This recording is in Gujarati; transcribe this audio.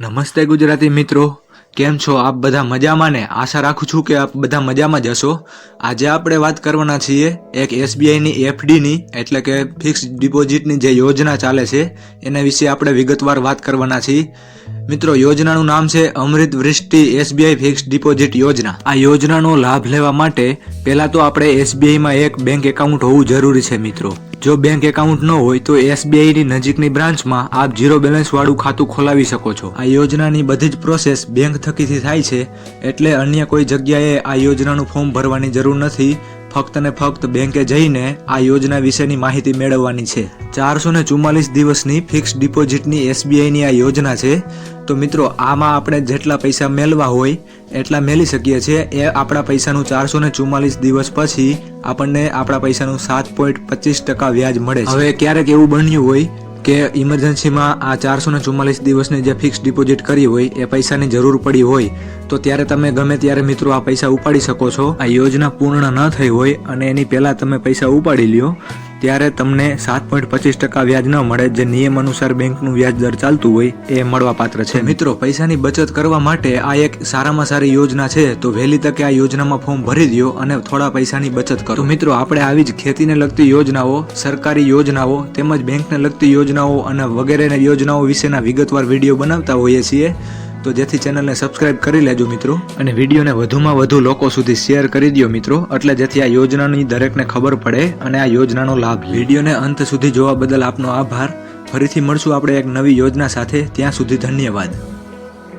નમસ્તે ગુજરાતી મિત્રો, કેમ છો આપ બધા મજામાં ને? આશા રાખું છું કે આપ બધા મજામાં જ હશો. આજે આપણે વાત કરવાના છીએ એક એસબીઆઈની એફડીની એટલે કે ફિક્સ ડિપોઝિટની જે યોજના ચાલે છે, એના વિશે આપણે વિગતવાર વાત કરવાના છીએ. મિત્રો, યોજનાનું નામ છે Amrit Vrishti SBI fix deposit યોજના. આ યોજનાનો લાભ લેવા માટે પહેલાં તો આપણે એસબીઆઈમાં એક બેંક એકાઉન્ટ હોવું જરૂરી છે મિત્રો. જો બેંક એકાઉન્ટ ન હોય તો એસબીઆઈની નજીકની બ્રાન્ચમાં આપ ઝીરો બેલેન્સ વાળું ખાતું ખોલાવી શકો છો. આ યોજનાની બધી જ પ્રોસેસ બેંક થકીથી થાય છે, એટલે અન્ય કોઈ જગ્યાએ આ યોજનાનું ફોર્મ ભરવાની જરૂર નથી. ફક્ત ને ફક્ત બેંકે જઈને આ યોજના વિશેની માહિતી મેળવવાની છે. ચારસો ને ચુમ્માલીસ દિવસની ફિક્સ ડિપોઝિટની એસબીઆઈની આ યોજના છે. તો મિત્રો, આમાં આપણે જેટલા પૈસા મેળવા હોય, એટલા મેળવી શકીએ છીએ. એ આપણા પૈસાનું ચારસો ને ચુમ્માલીસ દિવસ પછી આપણને આપણા પૈસાનું સાત પોઈન્ટ પચીસ ટકા વ્યાજ મળે હવે ક્યારેક એવું બન્યું હોય કે ઇમરજન્સીમાં આ ચારસો ને ચુમ્માલીસ દિવસની જે ફિક્સ ડિપોઝિટ કરી હોય, એ પૈસાની જરૂર પડી હોય, તો ત્યારે તમે ગમે ત્યારે મિત્રો આ પૈસા ઉપાડી શકો છો. આ યોજના પૂર્ણ ન થઈ હોય અને એની પહેલાં તમે પૈસા ઉપાડી લ્યો. ત્યારે તમને સાત પોઈન્ટ પચીસ ટકા વ્યાજ ન મળે, જે નિયમ અનુસાર બેંકનું વ્યાજ દર ચાલતું હોય એ મળવા પાત્ર છે. મિત્રો, પૈસાની બચત કરવા માટે આ એક સારામાં સારી યોજના છે, તો વહેલી તકે આ યોજનામાં ફોર્મ ભરી દો અને થોડા પૈસાની બચત કરો. મિત્રો, આપણે આવી જ ખેતીને લગતી યોજનાઓ, સરકારી યોજનાઓ, તેમજ બેંકને લગતી યોજનાઓ અને વગેરેની યોજનાઓ વિશેના વિગતવાર વીડિયો બનાવતા હોઈએ છીએ. તો જેથી ચેનલને સબસ્ક્રાઇબ કરી લેજો મિત્રો અને વિડીયોને વધુમાં વધુ લોકો સુધી શેર કરી દો મિત્રો એટલે જેથી આ યોજનાની દરેકને ખબર પડે અને આ યોજનાનો લાભ વિડીયોને અંત સુધી જોવા બદલ આપનો આભાર. ફરીથી મળશું આપણે એક નવી યોજના સાથે. ત્યાં સુધી ધન્યવાદ.